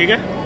ठीक आहे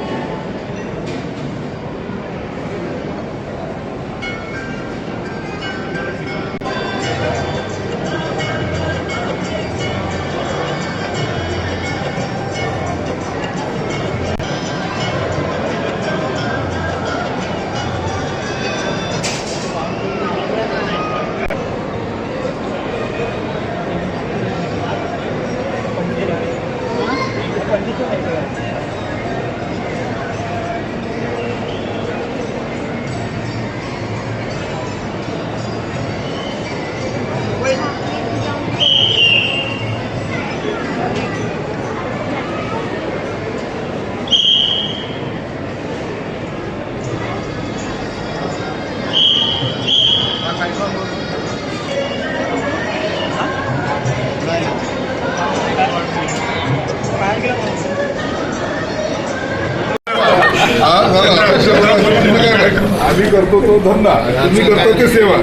आम्ही करतो तो धंदा. तुम्ही करतो ते सेवा.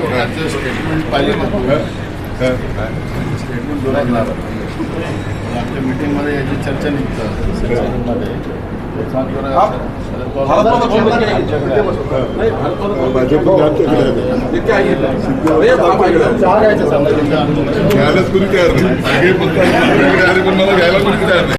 आमच्या मीटिंगमध्ये याची चर्चा निघतं. सचिवांमध्ये. घ्यायलाच कोणी तयार नाही. मागे पण काही पण मला घ्यायला कोणी तयार नाही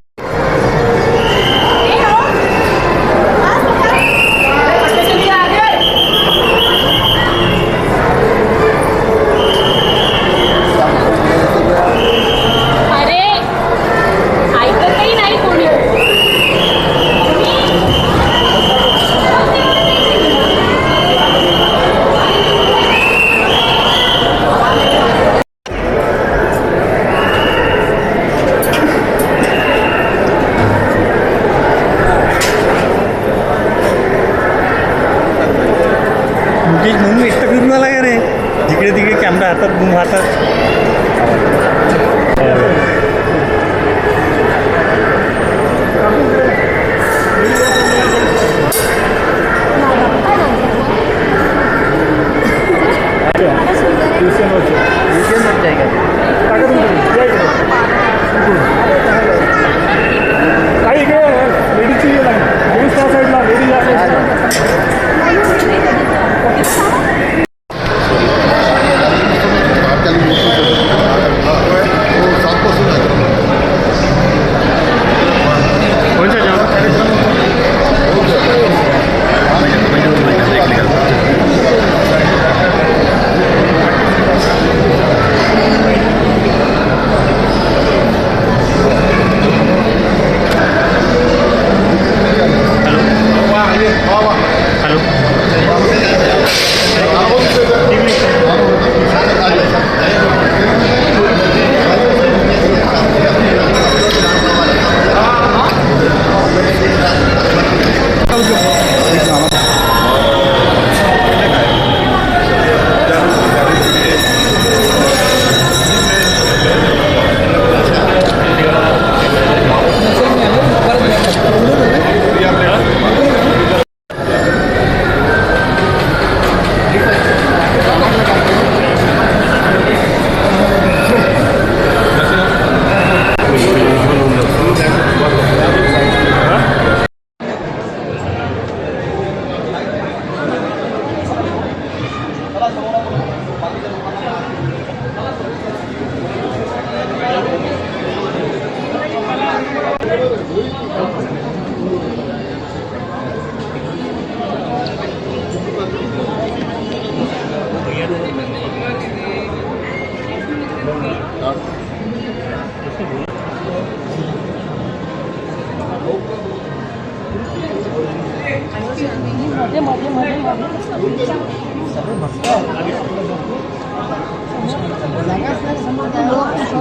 अरे ऐकतही नाही कोणी म्हणून एकटं फिरून आला का रे जिकडे तिकडे कॅमेरा हातात हातात.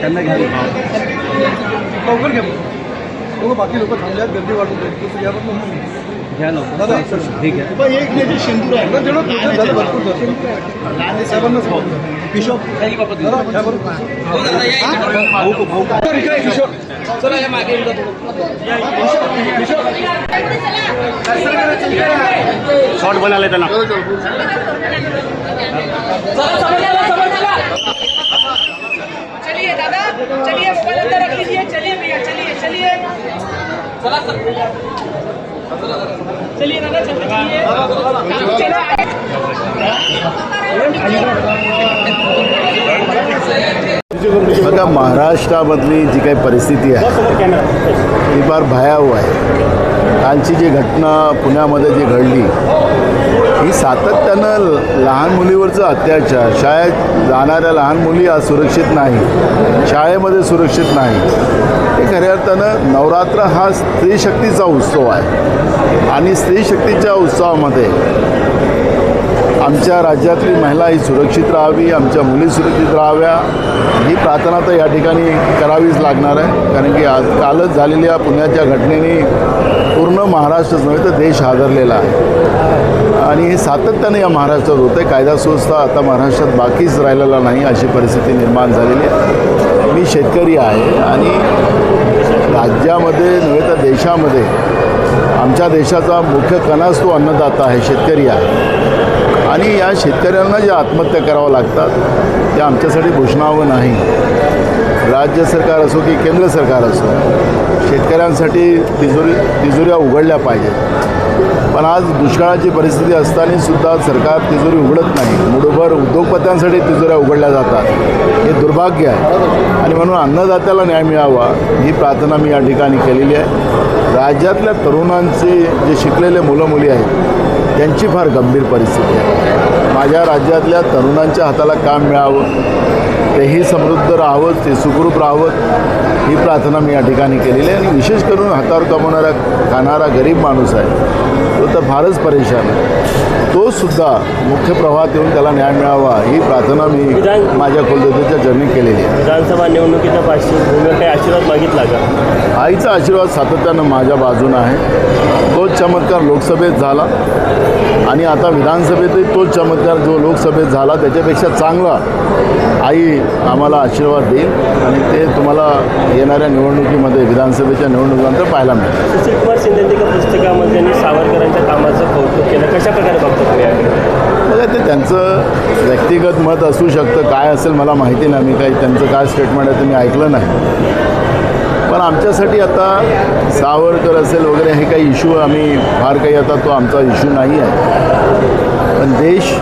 त्यांना माहिती लवकर घ्या बघा हो, बाकी लोक थांबल्यात गर्दी वाढून जाईल. तसं घ्या. दादा ठीक आहे. पण एक नाही शेंदूर आहे ना तेवढं तुझं झालं भरपूर झालं. साहेबांनाच भाऊ किशोर किशोर, आहे, किशोर चलो, चलो. चलिए दादा, चलिए मोबाइल अंदर रख लीजिए, चलिए भैया, चलिए चलिए। चलिए दादा चलिए चलो, आगे। बघा महाराष्ट्रामधली जी काही परिस्थिती आहे. ती फार भयावह आहे कालची जी घटना पुण्यामध्ये जी घडली ही सातत्यानं ल- लहान मुलीवरचं अत्याचार. शाळेत जाणाऱ्या लहान मुली आज सुरक्षित नाही. शाळेमध्ये सुरक्षित नाही. हे खऱ्या अर्थानं नवरात्र हा स्त्रीशक्तीचा उत्सव आहे. आणि स्त्रीशक्तीच्या उत्सवामध्ये आमच्या राज्यातली महिला ही सुरक्षित राहावी आमच्या मुली सुरक्षित राहाव्या ही प्रार्थना तर या ठिकाणी करावीच लागणार आहे. कारण की आज कालच झालेल्या पुण्याच्या घटनेने पूर्ण महाराष्ट्रच नव्हे तर देश हादरलेला आहे. आणि हे सातत्याने या महाराष्ट्रात होतं आहे कायदा सुव्यवस्था आता महाराष्ट्रात बाकीच राहिलेला नाही अशी परिस्थिती निर्माण झालेली आहे. मी शेतकरी आहे आणि राज्यामध्ये नव्हे तर देशामध्ये आमच्या देशाचा मुख्य कणाच तो अन्नदाता आहे शेतकरी आहे. आणि या शेतकऱ्यांना ज्या आत्महत्या कराव्या लागतात त्या आमच्यासाठी भूषणावं नाही. राज्य सरकार असो की केंद्र सरकार असो शेतकऱ्यांसाठी तिजोरी तिजोऱ्या उघडल्या पाहिजेत. पण आज दुष्काळाची परिस्थिती असताना सुद्धा सरकार तिजोरी उघडत नाही. मुठभर उद्योगपत्यांसाठी तिजोऱ्या उघडल्या जातात. हे दुर्भाग्य आहे. आणि म्हणून अन्नदात्याला न्याय मिळावा ही प्रार्थना मी या ठिकाणी केलेली आहे. राज्यातल्या तरुणांचे जे शिकलेले मुलं मुली आहेत त्यांची फार गंभीर परिस्थिती आहे. माझ्या राज्यातल्या तरुणांच्या हाताला काम मिळावं तेही समृद्ध राहावं ते सुखरूप राहावं ही प्रार्थना मी या ठिकाणी केलेली आहे. आणि विशेष करून हातावर कमवणारा खाणारा गरीब माणूस आहे. तो तर फारच परेशान आहे. तो सुद्धा मुख्य प्रवाहात येऊन त्याला न्याय मिळावा ही प्रार्थना मी माझ्या कुलदेवतेच्या चरणी केलेली आहे. विधानसभा निवडणुकीच्या पार्श्वभूमीवर काही आशीर्वाद मागितला का? आईचा आशीर्वाद सातत्यानं माझ्या बाजूनं आहे. तोच चमत्कार लोकसभेत झाला. आणि आता विधानसभेतही तोच चमत्कार जो लोकसभेत झाला त्याच्यापेक्षा चांगला आई आम्हाला आशीर्वाद देईल आणि ते तुम्हाला येणाऱ्या निवडणुकीमध्ये विधानसभेच्या निवडणुकीनंतर पाहायला मिळेल. सुशील कुमार एका पुस्तकामध्ये सावरकरांच्या कामाचं कौतुक केलं. कशा प्रकारे बघतो बघा ते त्यांचं व्यक्तिगत मत असू शकतं काय असेल मला माहिती नाही. मी काही त्यांचं काय स्टेटमेंट आहे ते मी ऐकलं नाही. पण आमच्यासाठी आता सावरकर असेल वगैरे हे काही इश्यू आम्ही फार काही आता तो आमचा इश्यू नाही आहे. पण देश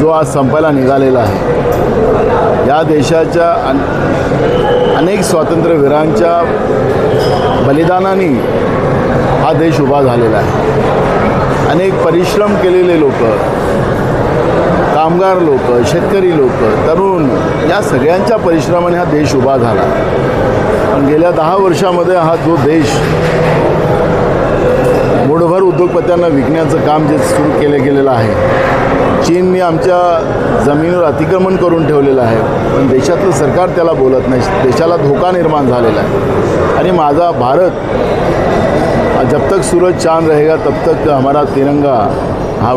जो आज संपायला निघालेला आहे या देशाच्या अन अनेक स्वातंत्र्यवीरांच्या बलिदानाने हा देश उभा झालेला आहे. अनेक परिश्रम केलेले लोक कामगार लोक शेतकरी लोक तरुण या सगळ्यांच्या परिश्रमाने हा देश उभा झाला. पण गेल्या दहा वर्षामध्ये हा जो देश मुठभर उद्योगपत्यांना विकण्याचं काम जे सुरू केलं गेलेलं आहे चीनने आमच्या जमिनीवर अतिक्रमण करून ठेवलेलं आहे पण देशातलं सरकार त्याला बोलत नाही देशाला धोका निर्माण झालेला आहे. आणि माझा भारत जब तक सूरज चांद रहेगा तब तक हमारा तिरंगा हा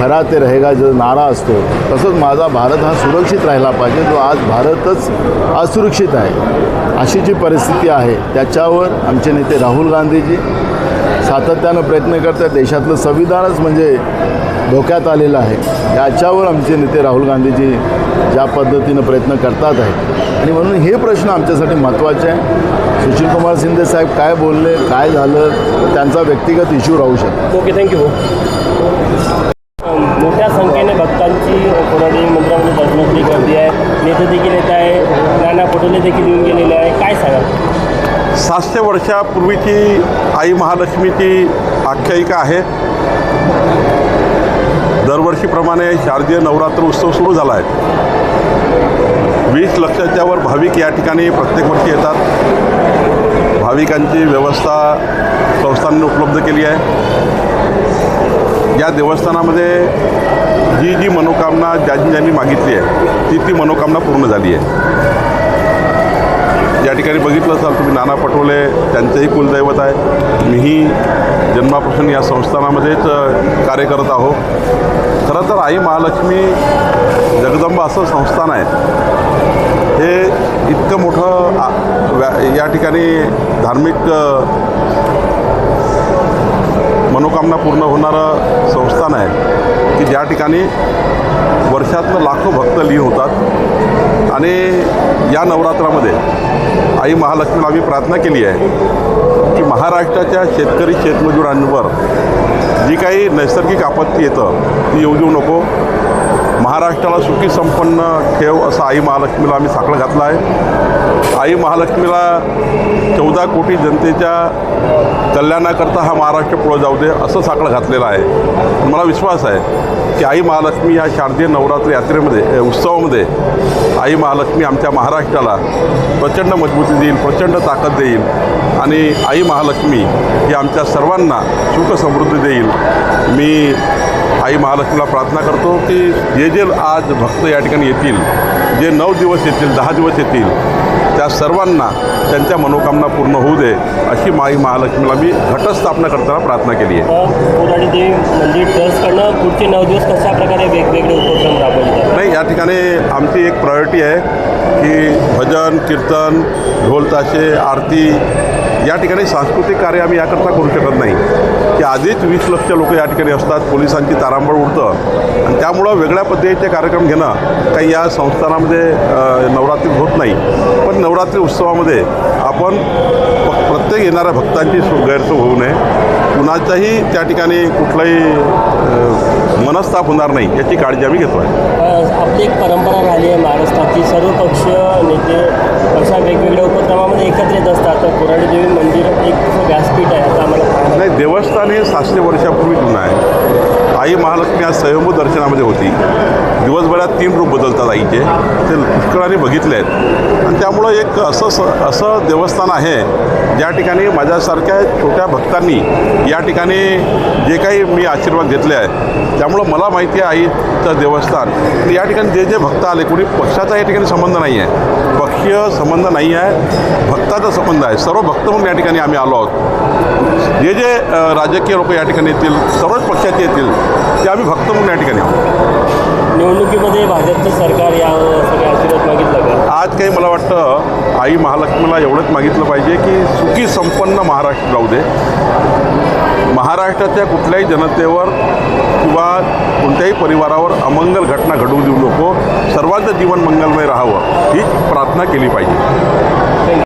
खरा ते रहेगा जो नारा असतो. तसंच माझा भारत हा सुरक्षित राहिला पाहिजे जो आज भारतच असुरक्षित आहे. अशी जी परिस्थिती आहे त्याच्यावर आमचे नेते राहुल गांधीजी सातत्यानं प्रयत्न करतात. देशातलं संविधानच म्हणजे धोक्यात आलेलं आहे. याच्यावर आमचे नेते राहुल गांधीजी ज्या पद्धतीनं प्रयत्न करतात आहेत. आणि म्हणून हे प्रश्न आमच्यासाठी महत्त्वाचे आहे. सुशीलकुमार शिंदे साहेब काय बोलले काय झालं त्यांचा व्यक्तिगत इश्यू राहू शकतो. ओके थँक्यू मोठ्या संख्येने भक्तांची कोराडी मंदिरामध्ये दर्शनाची गर्दी आहे. नेते देखील येत आहे. नाना पटोले देखील येऊन गेलेले आहे. काय सांगा सातशे वर्षापूर्वीची आई महालक्ष्मीची आख्यायिका आहे. दरवर्षीप्रमाणे शारदीय नवरात्र उत्सव सुरू झाला आहे. वीस लक्षाच्यावर भाविक या ठिकाणी प्रत्येक वर्षी येतात. भाविकांची व्यवस्था संस्थांनी उपलब्ध केली आहे. या देवस्थानामध्ये जी जी मनोकामना ज्यांनी ज्यांनी मागितली आहे ती ती मनोकामना पूर्ण झाली आहे. या ठिकाणी बघितलं असाल तुम्ही नाना पटोले त्यांचंही कुलदैवत आहे. मीही जन्मापासून या संस्थानामध्येच कार्य करत आहो खरं तर आई महालक्ष्मी जगदंबा असं संस्थान आहे. हे इतकं मोठं व्या- या ठिकाणी धार्मिक मनोकामना पूर्ण होणारं संस्थान आहे की ज्या ठिकाणी वर्षातनं लाखो भक्त लीन होतात. आणि या नवरात्रामध्ये आई महालक्ष्मीला आम्ही प्रार्थना केली आहे की महाराष्ट्राच्या शेतकरी शेतमजुरांवर जी काही नैसर्गिक आपत्ती येतं ती येऊ देऊ नको. महाराष्ट्राला सुखी संपन्न ठेव असं आई महालक्ष्मीला आम्ही साकळं घातलं आहे. आई महालक्ष्मीला चौदा कोटी जनतेच्या कल्याणाकरता हा महाराष्ट्र पुढं जाऊ दे असं साकडं घातलेलं आहे. मला विश्वास आहे की आई महालक्ष्मी या शारदीय नवरात्र यात्रेमध्ये उत्सवामध्ये आई महालक्ष्मी आमच्या महाराष्ट्राला प्रचंड मजबूती देईल प्रचंड ताकद देईल आणि आई महालक्ष्मी ही आमच्या सर्वांना सुख समृद्धी देईल. मी आई महालक्ष्मीला प्रार्थना करतो की जे जे आज भक्त या ठिकाणी येतील जे नऊ दिवस येतील दहा दिवस येतील त्या सर्वांना त्यांच्या मनोकामना पूर्ण होऊ दे अशी माई महालक्ष्मीला मी घटस्थापना करताना प्रार्थना केली आहे. पुढचे नऊ दिवस कशा प्रकारे वेगवेगळे उपक्रम राबवले नाही या ठिकाणी आमची एक प्रायोरिटी आहे की भजन कीर्तन ढोल ताशे आरती या ठिकाणी सांस्कृतिक कार्य आम्ही याकरता करू शकत नाही. की आधीच वीस लक्ष लोक या ठिकाणी असतात पोलिसांची तारांबळ उडतं. आणि त्यामुळं वेगळ्या पद्धतीचे कार्यक्रम घेणं काही या संस्थानामध्ये नवरात्री नवरात्रीत होत नाही. पण नवरात्री उत्सवामध्ये आपण प्रत्येक येणाऱ्या भक्तांची गैरसोय होऊ नये. कुणाचाही त्या ठिकाणी कुठलाही मनस्ताप होणार नाही याची काळजी आम्ही घेतो आहे आपली एक परंपरा राहिली आहे महाराष्ट्राची सर्व पक्ष नेते अशा वेगवेगळ्या उपक्रमामध्ये एकत्रित असतात. तर कोराडी देवी मंदिर एक व्यासपीठ आहे असं आम्हाला नाही देवस्थान हे सातशे वर्षापूर्वी जुनं आहे. आई महालक्ष्मी आज स्वयंभू दर्शनामध्ये होती. दिवसभरात तीन रूप बदलतात आईचे. ते पुष्कळाने बघितले आहेत. आणि त्यामुळं एक असं स असं देवस्थान आहे ज्या ठिकाणी माझ्यासारख्या छोट्या भक्तांनी या ठिकाणी जे काही मी आशीर्वाद घेतले आहेत त्यामुळं मला माहिती आहे आईचं देवस्थान. या ठिकाणी जे जे भक्त आले कोणी पक्षाचा या ठिकाणी संबंध नाही आहे. पक्षीय संबंध नाही आहे भक्ताचा संबंध आहे. सर्व भक्त म्हणून या ठिकाणी आम्ही आलो आहोत. जे जे राजकीय लोक या ठिकाणी येतील सर्वच पक्षाचे येतील ते आम्ही भक्त म्हणून या ठिकाणी आहोत. निवडणुकीमध्ये भाजपचं सरकार यावं असं आशीर्वाद का? आज काही मला वाटतं आई महालक्ष्मीला एवढंच मागितलं पाहिजे की सुखी संपन्न महाराष्ट्र जाऊ दे. महाराष्ट्राच्या कुठल्याही जनतेवर किंवा कोणत्याही परिवारावर अमंगल घटना घडवू देऊ नको. सर्वांचं जीवन मंगलमय राहावं ही प्रार्थना केली पाहिजे.